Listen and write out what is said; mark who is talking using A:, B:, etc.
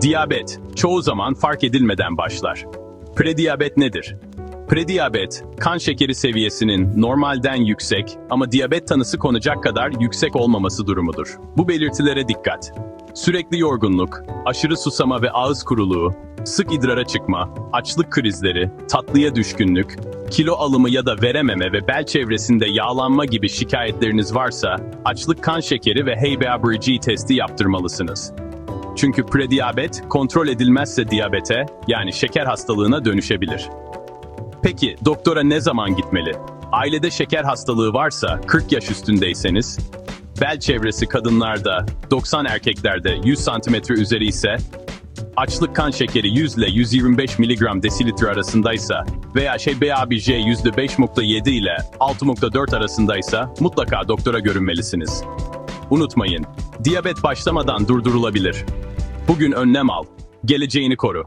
A: Diyabet çoğu zaman fark edilmeden başlar. Prediyabet nedir? Prediyabet, kan şekeri seviyesinin normalden yüksek ama diyabet tanısı konacak kadar yüksek olmaması durumudur. Bu belirtilere dikkat. Sürekli yorgunluk, aşırı susama ve ağız kuruluğu, sık idrara çıkma, açlık krizleri, tatlıya düşkünlük, kilo alımı ya da verememe ve bel çevresinde yağlanma gibi şikayetleriniz varsa, açlık kan şekeri ve HbA1c testi yaptırmalısınız. Çünkü prediyabet kontrol edilmezse diyabete yani şeker hastalığına dönüşebilir. Peki doktora ne zaman gitmeli? Ailede şeker hastalığı varsa 40 yaş üstündeyseniz, bel çevresi kadınlarda 90 erkeklerde 100 cm üzeri ise, açlık kan şekeri 100 ile 125 mg desilitre arasındaysa veya şey BABJ %5.7 ile 6.4 arasındaysa mutlaka doktora görünmelisiniz. Unutmayın, diyabet başlamadan durdurulabilir. Bugün önlem al, geleceğini koru.